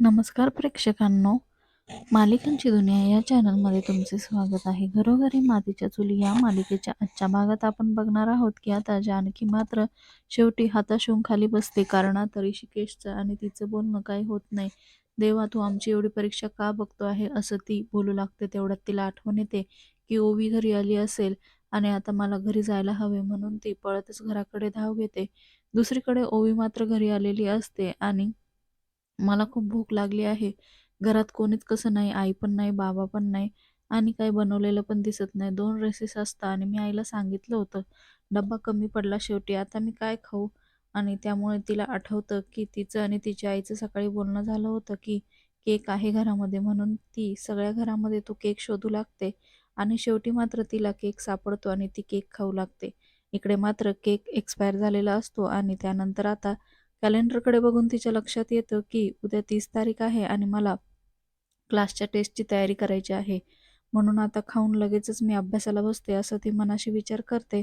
नमस्कार प्रेक्षकांनो. मालिकांची दुनिया या चॅनलमध्ये तुमचे स्वागत आहे. घरोघरी मातीच्या चुली या मालिकेच्या आजच्या भागात आपण बघणार आहोत की आता जानकी मात्र शेवटी हाताशून खाली बसते. कारण आता ऋषिकेशचं आणि तिचं बोलणं काही होत नाही. देवा तू आमची एवढी परीक्षा का बघतो आहे? असं ती बोलू लागते. तेवढ्यात तिला आठवण येते की ओवी घरी आली असेल आणि आता मला घरी जायला हवे म्हणून ती पळतच घराकडे धाव घेते. दुसरीकडे ओवी मात्र घरी आलेली असते आणि मला खूप भूक लागली आहे. घरात कोणीच कसं नाही, आई पण नाही, बाबा पण नाही आणि काही बनवलेलं पण दिसत नाही. दोन रेसेस असतात आणि मी आईला सांगितलं होतं. डब्बा कमी पडला शेवटी. आता मी काय खाऊ? आणि त्यामुळे तिला आठवतं की तिचं आणि तिच्या आईचं सकाळी बोलणं झालं होतं की केक आहे घरामध्ये म्हणून ती सगळ्या घरामध्ये तो केक शोधू लागते आणि शेवटी मात्र तिला केक सापडतो आणि ती केक खाऊ लागते. इकडे मात्र केक एक्सपायर झालेला असतो आणि त्यानंतर आता कॅलेंडरकडे बघून तिच्या लक्षात येतं की उद्या तीस तारीख आहे आणि मला क्लासच्या टेस्टची तयारी करायची आहे. म्हणून आता खाऊन लगेचच मी अभ्यासाला बसते असं ती मनाशी विचार करते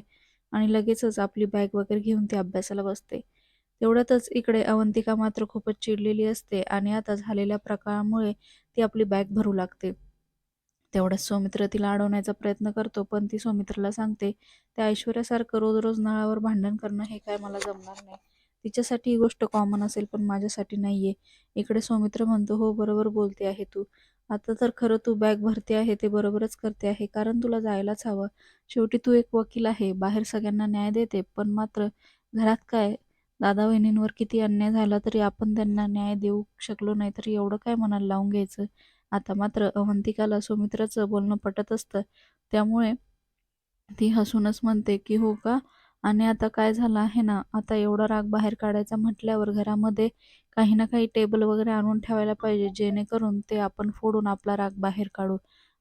आणि लगेचच आपली बॅग वगैरे घेऊन ती अभ्यासाला बसते. तेवढ्यातच इकडे अवंतिका मात्र खूपच चिडलेली असते आणि आता झालेल्या प्रकारामुळे ती आपली बॅग भरू लागते. तेवढ्यात सौमित्र तिला अडवण्याचा प्रयत्न करतो पण ती सौमित्रला सांगते त्या ऐश्वर्यासारखं रोज रोज नळावर भांडण करणं हे काय मला जमणार नाही. तिच्यासाठी ही गोष्ट कॉमन असेल पण माझ्यासाठी नाही आहे इकडे सौमित्र म्हणतो हो बरोबर बोलते आहे तू. आता तर खरं तू बॅग भरते आहे ते बरोबरच करते आहे कारण तुला जायलाच हवं. शेवटी तू एक वकील आहे बाहेर सगळ्यांना न्याय देते पण मात्र घरात काय? दादा वहिनींवर किती अन्याय झाला तरी आपण त्यांना न्याय देऊ शकलो नाही तरी एवढं काय मनाला लावून घ्यायचं? आता मात्र अवंतिकाला सुमित्राचं बोलणं पटत असतं त्यामुळे ती हसूनच म्हणते की हो का? आणि आता काय झालं आहे ना आता एवढा राग बाहेर काढायचा म्हटल्यावर घरामध्ये काही ना काही टेबल वगैरे आणून ठेवायला पाहिजे जेणेकरून ते आपण फोडून आपला राग बाहेर काढू.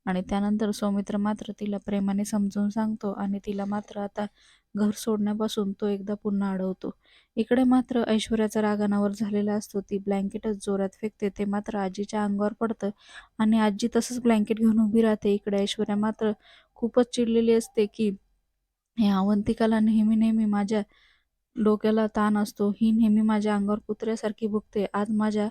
आणि त्यानंतर सौमित्र मात्र तिला प्रेमाने समजून सांगतो आणि तिला मात्र आता घर सोडण्यापासून तो एकदा पुन्हा अडवतो. इकडे मात्र ऐश्वर्याचा राग अनावर झालेला असतो ती ब्लँकेटच जोरात फेकते ते मात्र आजीच्या अंगावर पडतं. आणि आजी तसंच ब्लँकेट घेऊन उभी राहते. इकडे ऐश्वर्या मात्र खूपच चिडलेली असते की ह्या अवंतिकाला नेहमी नेहमी माझ्या डोक्याला ताण असतो. ही नेहमी माझ्या अंगावर कुत्र्यासारखी भुकते आज माझ्या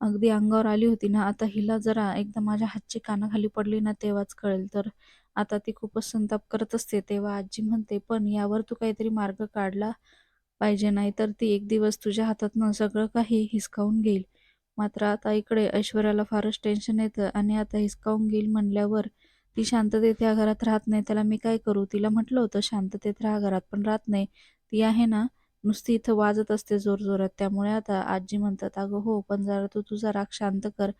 अगदी अंगावर आली होती ना आता हिला जरा एकदा माझ्या हातची कानाखाली पडली ना तेव्हाच कळेल. तर आता ती खूपच संताप करत असते तेव्हा आजी म्हणते पण यावर तू काहीतरी मार्ग काढला पाहिजे नाही तर ती एक दिवस तुझ्या हातातनं सगळं काही हिसकावून घेईल. मात्र आता इकडे ऐश्वर्याला फारच टेन्शन येतं आणि आता हिसकावून घेईल म्हणल्यावर ती शांततेत या घरात राहत नाही त्याला मी काय करू? तिला म्हटलं होतं शांततेत राहा घरात पण राहत नाही. ती आहे ना नुसती इथं वाजत असते जोरजोरात त्यामुळे आता आजी म्हणतात अगं हो पण जरा तू तुझा राग शांत कर.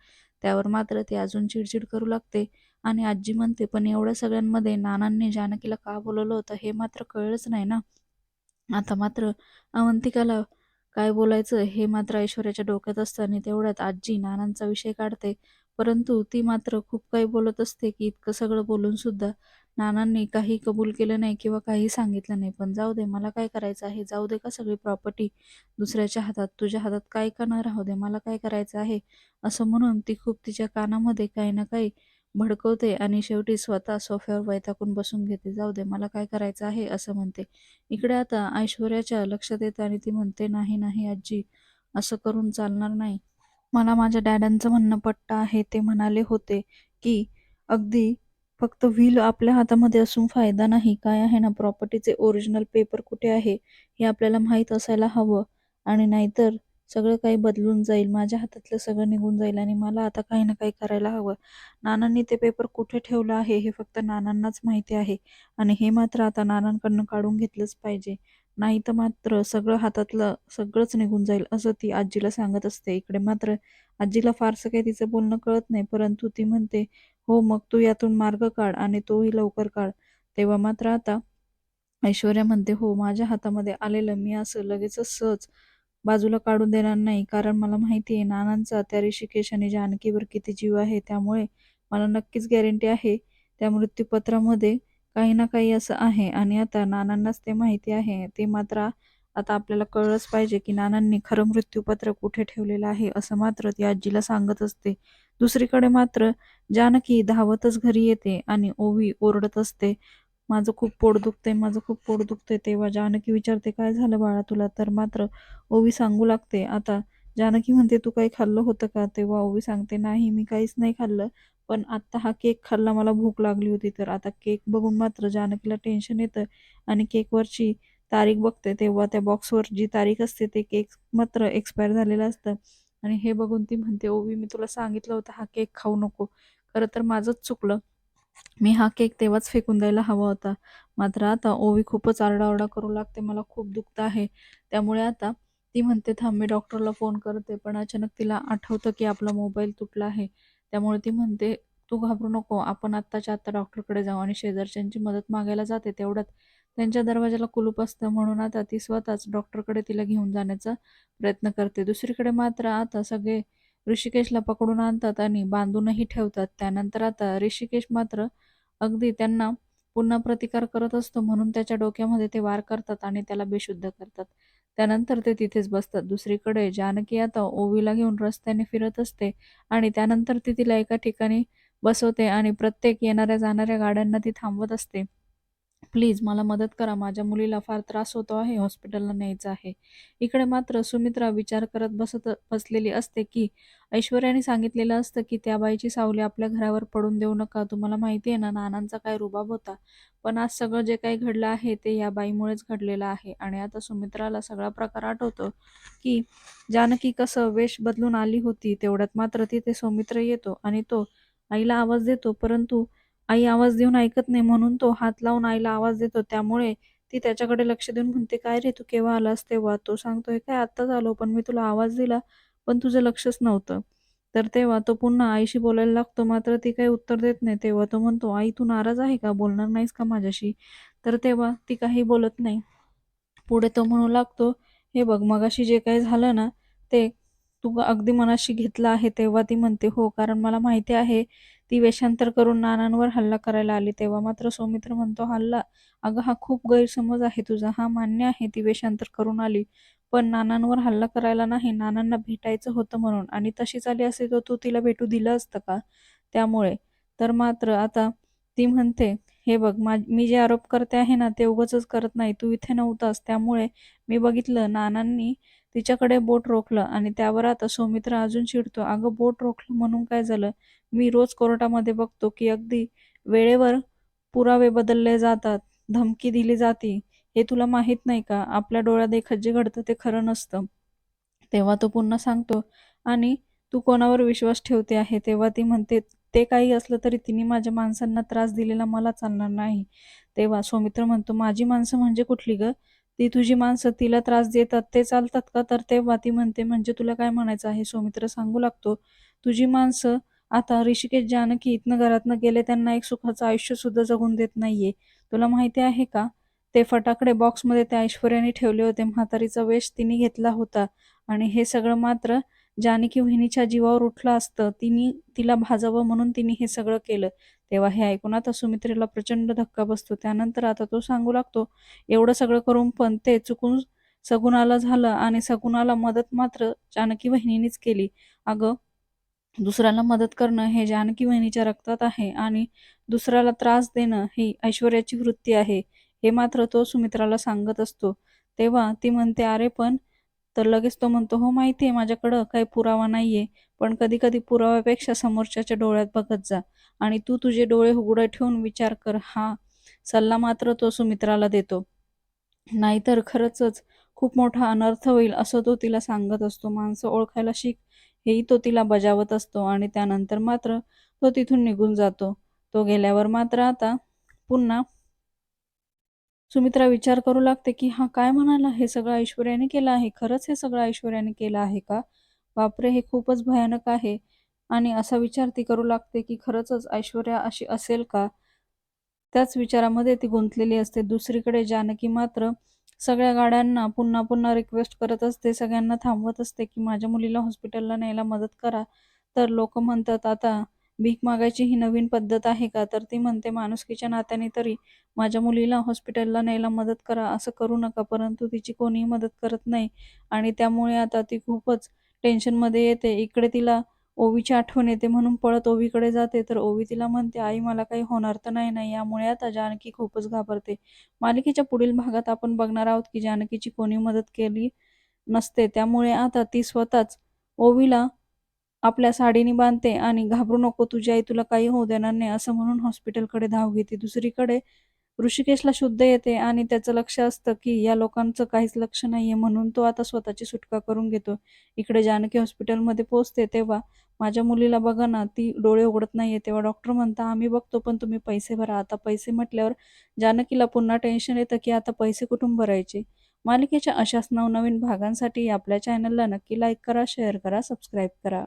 त्यावर मात्र ती अजून चिडचिड करू लागते. आणि आजी म्हणते पण एवढ्या सगळ्यांमध्ये नानांनी जानकीला का बोलवलं होतं? हे मात्र कळलंच नाही ना. आता मात्र अवंतिकाला काय बोलायचं? हे मात्र ऐश्वर्याच्या डोक्यात असतं आणि तेवढ्यात आजी नानांचा विषय काढते. परंतु ती मात्र खूप काही बोलत असते की इतकं सगळं बोलून सुद्धा नानांनी काही कबूल केलं नाही किंवा काही सांगितलं नाही. पण जाऊ दे मला काय करायचं आहे? जाऊ दे का सगळी प्रॉपर्टी दुसऱ्याच्या हातात? तुझ्या हातात काय का न राहू दे मला काय करायचं आहे? असं म्हणून ती खूप तिच्या कानामध्ये काही ना काही भडकवते आणि शेवटी स्वतः सोफ्यावर वैतागून बसून घेते. जाऊ दे मला काय करायचं आहे? असं म्हणते. इकडे आता ऐश्वर्याच्या लक्षात येतं आणि ती म्हणते नाही नाही आजी असं करून चालणार नाही. मला माझ्या डॅडांचं म्हणणं पट्टा आहे ते म्हणाले होते की अगदी फक्त व्हील आपल्या हातामध्ये असून फायदा नाही. काय आहे ना प्रॉपर्टीचे ओरिजिनल पेपर कुठे आहे हे आपल्याला माहीत असायला हवं. आणि नाहीतर सगळं काही बदलून जाईल माझ्या हातातलं सगळं निघून जाईल आणि मला आता काही ना काही करायला हवं. नानांनी ते पेपर कुठे ठेवलं आहे हे फक्त नानांनाच माहिती आहे. आणि हे मात्र आता नानांकडनं काढून घेतलंच पाहिजे. नाही तर मात्र सगळं हातातलं सगळंच निघून जाईल असं ती आजीला सांगत असते. इकडे मात्र आजीला फारसं काही तिचं बोलणं कळत नाही परंतु ती म्हणते हो मग तू यातून मार्ग काढ आणि तोही लवकर काढ. तेव्हा मात्र आता ऐश्वर्या म्हणते हो माझ्या हातामध्ये आलेलं मी असं लगेचच सहज बाजूला काढून देणार नाही कारण मला माहिती आहे नानांचा त्या ऋषिकेश आणि जानकीवर किती जीव आहे त्यामुळे मला नक्कीच गॅरंटी आहे त्या मृत्यूपत्रामध्ये काही ना काही असं आहे. आणि आता नानांनाच ते माहिती आहे. ते मात्र आता आपल्याला कळलंच पाहिजे की नानांनी खरं मृत्यूपत्र कुठे ठेवलेलं आहे असं मात्र ती आजीला सांगत असते. दुसरीकडे मात्र जानकी धावतच घरी येते आणि ओवी ओरडत असते माझं खूप पोट दुखतंय माझं खूप पोट दुखतंय. तेव्हा जानकी विचारते काय झालं बाळा तुला? तर मात्र ओवी सांगू लागते आता जानकी म्हणते तू काही खाल्लं होतं का? तेव्हा ओवी सांगते नाही मी काहीच नाही खाल्लं पण आत्ता हा केक खाल्ला मला भूक लागली होती तर आता केक बघून मात्र जानकीला टेन्शन येतं आणि केकवरची तारीख बघते. तेव्हा त्या बॉक्सवर जी तारीख असते ते केक मात्र एक्सपायर झालेलं असतं. आणि हे बघून ती म्हणते ओवी मी तुला सांगितलं होतं हा केक खाऊ नको. खरं तर माझंच चुकलं. मी हा केक तेव्हाच फेकून द्यायला हवा होता. मात्र आता ओवी खूपच आरडाओरडा करू लागते मला खूप दुखत आहे. त्यामुळे आता ती म्हणते थांब मी डॉक्टरला फोन करते. पण अचानक तिला आठवतं की आपला मोबाईल तुटला आहे. त्यामुळे ती म्हणते तू घाबरू नको आपण आत्ताच्या आत्ता डॉक्टरकडे जाऊ आणि शेजारच्यांची मदत मागायला जाते तेवढ्यात. त्यांच्या दरवाजाला कुलूप असतं म्हणून आता ती स्वतःच डॉक्टरकडे तिला घेऊन जाण्याचा प्रयत्न करते. दुसरीकडे मात्र आता सगळे ऋषिकेशला पकडून आणतात आणि बांधूनही ठेवतात. त्यानंतर आता ऋषिकेश मात्र अगदी त्यांना पुन्हा प्रतिकार करत असतो म्हणून त्याच्या डोक्यामध्ये ते वार करतात आणि त्याला बेशुद्ध करतात. त्यानंतर ते तिथेच बसतात. दुसरीकडे जानकी आता ओवीला घेऊन रस्त्याने फिरत असते आणि त्यानंतर ती तिला एका ठिकाणी बसवते आणि प्रत्येक येणाऱ्या जाणाऱ्या गाड्यांना ती थांबवत असते. प्लीज मला मदत करा. माझ्या मुलीला फार त्रास होतो आहे. हॉस्पिटलला न्यायचं आहे. इकडे मात्र सुमित्रा विचार करत बसत बसलेली असते की ऐश्वर्याने सांगितलेलं असतं की त्या बाईची सावली आपल्या घरावर पडून देऊ नका. तुम्हाला माहिती आहे ना नानांचा काय रुबाब होता. पण आज सगळं जे काही घडलं आहे ते या बाईमुळेच घडलेलं आहे. आणि आता सुमित्राला सगळा प्रकार आठवतो की जानकी कसं वेश बदलून आली होती तेवढ्यात मात्र तिथे सौमित्र येतो आणि तो आईला आवाज देतो. परंतु आई आवाज देऊन ऐकत नाही म्हणून तो हात लावून आईला आवाज देतो. त्यामुळे ती त्याच्याकडे लक्ष देऊन म्हणते काय रे तू केव्हा आलास तेव्हा? तो सांगतोय काय आत्ताच आलो पण मी तुला आवाज दिला पण तुझं लक्षच नव्हतं. तर तेव्हा तो पुन्हा आईशी बोलायला लागतो मात्र ती काही उत्तर देत नाही. तेव्हा तो म्हणतो आई तू नाराज आहे का? बोलणार नाहीस का माझ्याशी? तर तेव्हा ती काही बोलत नाही. पुढे तो म्हणू लागतो हे बघ मगाशी जे काही झालं ना ते तू अगदी मनाशी घेतलं आहे तेव्हा ती म्हणते हो कारण मला माहिती आहे ती वेषांतर करून नानांवर हल्ला करायला आली तेव्हा. मात्र सौमित्र म्हणतो हल्ला? अगं हा खूप गैरसमज आहे तुझा. हा मान्य आहे ती वेषांतर करून आली. पण नानांवर हल्ला करायला नाही नानांना भेटायचं होतं म्हणून. आणि तशीच आली असे तर तू तिला भेटू दिलं असतं का? त्यामुळे. तर मात्र आता ती म्हणते हे बघ मा मी जे आरोप करते आहे ना ते उगाचच करत नाही. तू इथे नव्हतास. त्यामुळे मी बघितलं नानांनी तिच्याकडे बोट रोखलं आणि त्यावर आता सौमित्र अजून चिडतो. अगं बोट रोखलं म्हणून काय झालं? मी रोज कोर्टामध्ये बघतो की अगदी वेळेवर पुरावे बदलले जातात धमकी दिली जाते. हे तुला माहीत नाही का? आपल्या डोळ्यादेखत जे घडतं ते खरं नसतं. तेव्हा तो पुन्हा सांगतो आणि तू कोणावर विश्वास ठेवते आहे? तेव्हा ती म्हणते ते काही असलं तरी तिने माझ्या माणसांना त्रास दिलेला मला चालणार नाही. तेव्हा सौमित्र म्हणतो माझी माणसं म्हणजे कुठली ग? ती तुझी माणसं तिला त्रास देतात ते चालतात का? तर तेव्हा ती म्हणते म्हणजे तुला काय म्हणायचं आहे? सौमित्र सांगू लागतो. तुझी माणसं आता ऋषिकेश जानकी इथनं घरातनं गेले त्यांना एक सुखाचं आयुष्य सुद्धा जगून देत नाहीये. तुला माहिती आहे का? ते फटाकडे बॉक्समध्ये त्या ऐश्वर्याने ठेवले होते. म्हातारीचा वेश तिने घेतला होता. आणि हे सगळं मात्र जानकी वहिनीच्या जीवावर उठलं असतं. तिने तिला भाजावं म्हणून तिने हे सगळं केलं. तेव्हा हे ऐकून आता सुमित्रेला प्रचंड धक्का बसतो. त्यानंतर आता तो सांगू लागतो एवढं सगळं करून पण ते चुकून सगुणाला झालं आणि सगुणाला मदत मात्र जानकी वहिनीनेच केली. अगं दुसऱ्याला मदत करणं हे जानकी वहिनीच्या रक्तात आहे आणि दुसऱ्याला त्रास देणं ही ऐश्वर्याची वृत्ती आहे हे मात्र तो सुमित्राला सांगत असतो. तेव्हा ती म्हणते अरे पण तर लगेच तो म्हणतो हो माहिती आहे माझ्याकडं काही पुरावा नाहीये पण कधी कधी पुराव्यापेक्षा समोरच्याच्या डोळ्यात बघत जा आणि तू तुझे डोळे उघडे ठेवून विचार कर हा सल्ला मात्र तो सुमित्राला देतो. नाहीतर खरंच खूप मोठा अनर्थ होईल असं तो तिला सांगत असतो. माणसं ओळखायला शिक हेही तो तिला बजावत असतो आणि त्यानंतर मात्र तो तिथून निघून जातो. तो गेल्यावर मात्र आता पुन्हा सुमित्रा विचार करू लागते की हा काय म्हणाला? हे सगळं ऐश्वर्याने केलं आहे. खरंच हे सगळं ऐश्वर्याने केलं आहे का? बापरे हे खूपच भयानक आहे. आणि असा विचार ती करू लागते की खरंच ऐश्वर्या अशी असेल का? त्याच विचारामध्ये ती गुंतलेली असते. दुसरीकडे जानकी मात्र सगळ्या गाड्यांना पुन्हा पुन्हा रिक्वेस्ट करत असते. सगळ्यांना थांबवत असते की माझ्या मुलीला हॉस्पिटलला न्यायला मदत करा. तर लोक म्हणतात आता भीक मागायची ही नवीन पद्धत आहे का? तर ती म्हणते माणुसकीच्या नात्याने तरी माझ्या मुलीला हॉस्पिटलला न्यायला मदत करा असं करू नका परंतु तिची कोणीही मदत करत नाही. आणि त्यामुळे आता ती खूपच टेन्शनमध्ये येते. इकडे तिला ओवीची आठवण येते म्हणून पळत ओवीकडे जाते. तर ओवी तिला म्हणते आई मला काही होणार तर नाही नाही. यामुळे आता जानकी खूपच घाबरते. मालिकेच्या पुढील भागात आपण बघणार आहोत की जानकीची कोणी मदत केली नसते. त्यामुळे आता ती स्वतःच ओवीला आपल्या साडीने बांधते आणि घाबरू नको तुझी आई तुला काही होऊ देणार नाही असं म्हणून हॉस्पिटलकडे धाव घेते. दुसरीकडे ऋषिकेशला शुद्ध येते आणि त्याचं लक्ष असतं की या लोकांचं काहीच लक्ष नाहीये म्हणून तो आता स्वतःची सुटका करून घेतो. इकडे जानकी हॉस्पिटलमध्ये पोहोचते तेव्हा माझ्या मुलीला बघा ना ती डोळे उघडत नाहीये. तेव्हा डॉक्टर म्हणता आम्ही बघतो पण तुम्ही पैसे भरा. आता पैसे म्हटल्यावर जानकीला पुन्हा टेन्शन येतं की आता पैसे कुठून भरायचे? मालिकेच्या अशाच नवनवीन भागांसाठी आपल्या चॅनलला नक्की लाईक करा शेअर करा सबस्क्राईब करा.